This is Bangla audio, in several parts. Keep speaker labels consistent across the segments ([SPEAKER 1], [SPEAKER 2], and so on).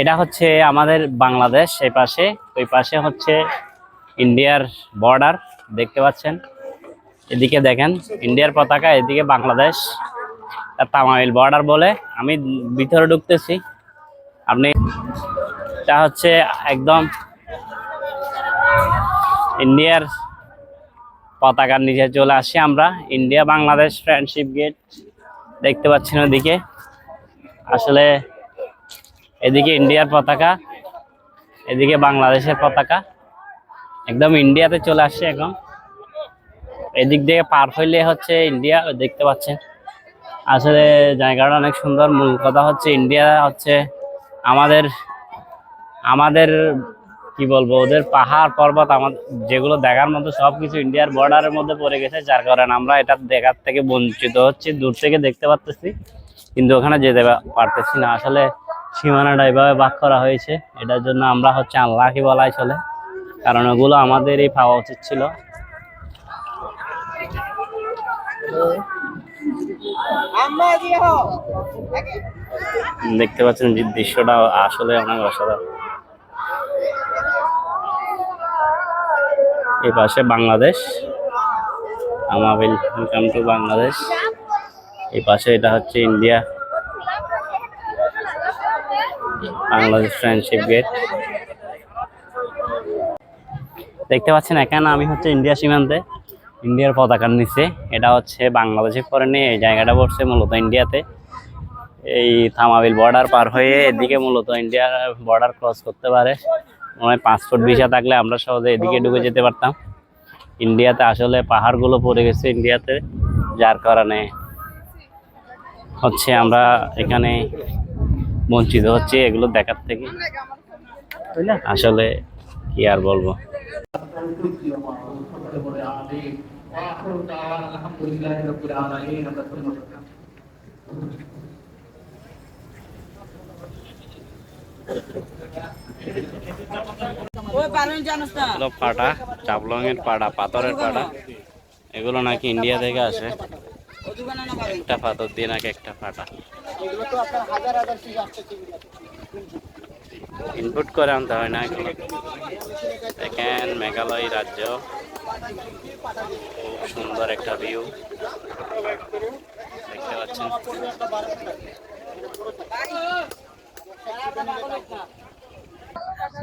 [SPEAKER 1] এটা হচ্ছে আমাদের বাংলাদেশ, এই পাশে, ওই পাশে হচ্ছে ইন্ডিয়ার বর্ডার দেখতে পাচ্ছেন? এদিকে দেখেন, ইন্ডিয়ার পতাকা, এদিকে বাংলাদেশ আর তামাইল বর্ডার বলে। আমি ভিতরে ঢুকতেছি। আপনি, এটা হচ্ছে একদম ইন্ডিয়ার পতাকার নিচে চলে আসি আমরা। ইন্ডিয়া বাংলাদেশ ফ্রেন্ডশিপ গেট দেখতে পাচ্ছেন ওদিকে? আসলে এদিকে ইন্ডিয়ার পতাকা, এদিকে বাংলাদেশের পতাকা। একদম ইন্ডিয়াতে চলে আসছে এখন। এদিক দিয়ে পার হইলে হচ্ছে ইন্ডিয়া দেখতে পাচ্ছেন। আসলে জায়গাটা অনেক সুন্দর। মূল কথা হচ্ছে ইন্ডিয়া হচ্ছে আমাদের আমাদের, কি বলব, ওদের পাহাড়, পর্বত আমাদের যেগুলো দেখার মতো সব কিছু ইন্ডিয়ার বর্ডারের মধ্যে পড়ে গেছে, যার কারণে আমরা এটা দেখার থেকে বঞ্চিত হচ্ছি, দূর থেকে দেখতে পারতেছি, কিন্তু ওখানে যেতে পারতেছি না। আসলে সীমানাটা এভাবে ভাগ করা হয়েছে, এটার জন্য আমরা হচ্ছে আল্লাহকে বলাই চলে, কারণ ওগুলো আমাদেরই পাওয়া উচিত ছিল। দেখতে পাচ্ছেন যে দৃশ্যটা আসলে অনেক অসাধারণ। এই পাশে বাংলাদেশ, আমাবিল ওয়েলকাম টু বাংলাদেশ। এই পাশে এটা হচ্ছে ইন্ডিয়া। বাংলাদেশ ফ্রেন্ডশিপ গেট দেখতে পাচ্ছেন এখানে আমি হচ্ছে ইন্ডিয়া সীমান্তে, ইন্ডিয়ার পতাকার নিচে। এটা হচ্ছে বাংলাদেশে পরে নিয়ে এই জায়গাটা পড়ছে মূলত ইন্ডিয়াতে। এই থামাবিল বর্ডার পার হয়ে এদিকে মূলত ইন্ডিয়ার বর্ডার ক্রস করতে পারে। মনে পাসপোর্ট ভিসা থাকলে আমরা সহজে এদিকে ঢুকে যেতে পারতাম। ইন্ডিয়াতে আসলে পাহাড়গুলো পড়ে গেছে ইন্ডিয়াতে, যার কারণে হচ্ছে আমরা এখানে বঞ্চিত হচ্ছে এগুলো দেখার থেকে। আসলে কি আর বলব? পাটা চাপলং এর পাটা পাথরের পাটা এগুলো নাকি ইন্ডিয়া থেকে আসে। একটা পাথর দিয়ে নাকি একটা
[SPEAKER 2] আসছে
[SPEAKER 1] ইনপুট করে আনতে হয় না দেখেন মেঘালয় রাজ্য। খুব সুন্দর একটা ভিউ দেখতে পাচ্ছেন?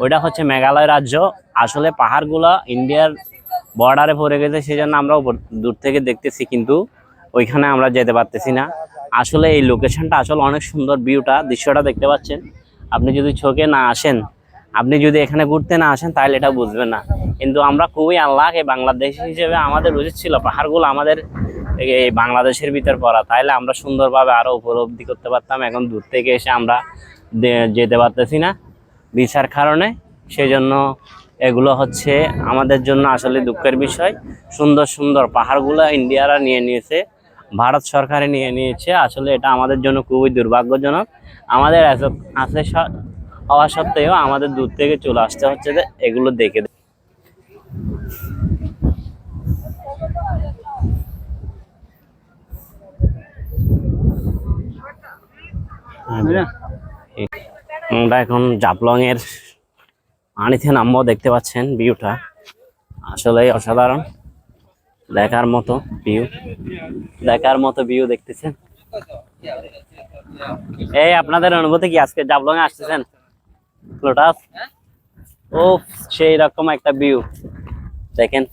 [SPEAKER 1] ওইটা হচ্ছে মেঘালয় রাজ্য। আসলে পাহাড়গুলো ইন্ডিয়ার বর্ডারে পড়ে গেছে সেই জন্য আমরা দূর থেকে দেখতেছি কিন্তু। ওইখানে আমরা যেতে পারতেছি না। আসলে এই লোকেশনটা আসলে অনেক সুন্দর ভিউটা দৃশ্যটা দেখতে পাচ্ছেন। আপনি যদি চোখে না আসেন, আপনি যদি এখানে ঘুরতে না আসেন, তাহলে এটা বুঝবেন না। কিন্তু আমরা খুবই আল্লাহকে বাংলাদেশ হিসেবে আমাদের উচিত ছিল পাহাড়গুলো আমাদের এই বাংলাদেশের ভিতর পড়া। তাইলে আমরা সুন্দরভাবে আরও উপলব্ধি করতে পারতাম। এখন দূর থেকে এসে আমরা যেতে পারতেছি না বিচার কারণে। সেই জন্য এগুলো হচ্ছে আমাদের জন্য আসলে দুঃখের বিষয়। সুন্দর সুন্দর পাহাড়গুলো ইন্ডিয়ারা নিয়ে নিয়েছে। ভারত সরকারে নিয়ে নিয়েছে। আসলে এটা আমাদের জন্য খুবই দুর্ভাগ্যজনক। আমাদের আছে হওয়া সত্ত্বেও আমাদের দূর থেকে চলে আসতে হচ্ছে যে এগুলো দেখে আমরা এখন জাপলং এর পানিতে নামবো, দেখতে পাচ্ছেন ভিউটা। আসলে অসাধারণ। দেখার মতো ভিউ দেখার মতো ভিউ দেখতেছেন। এই আপনাদের অনুভূতি কি? আজকে জাবলং আসতেছেন? লোটাস ও সেই রকম একটা ভিউ দেখেন।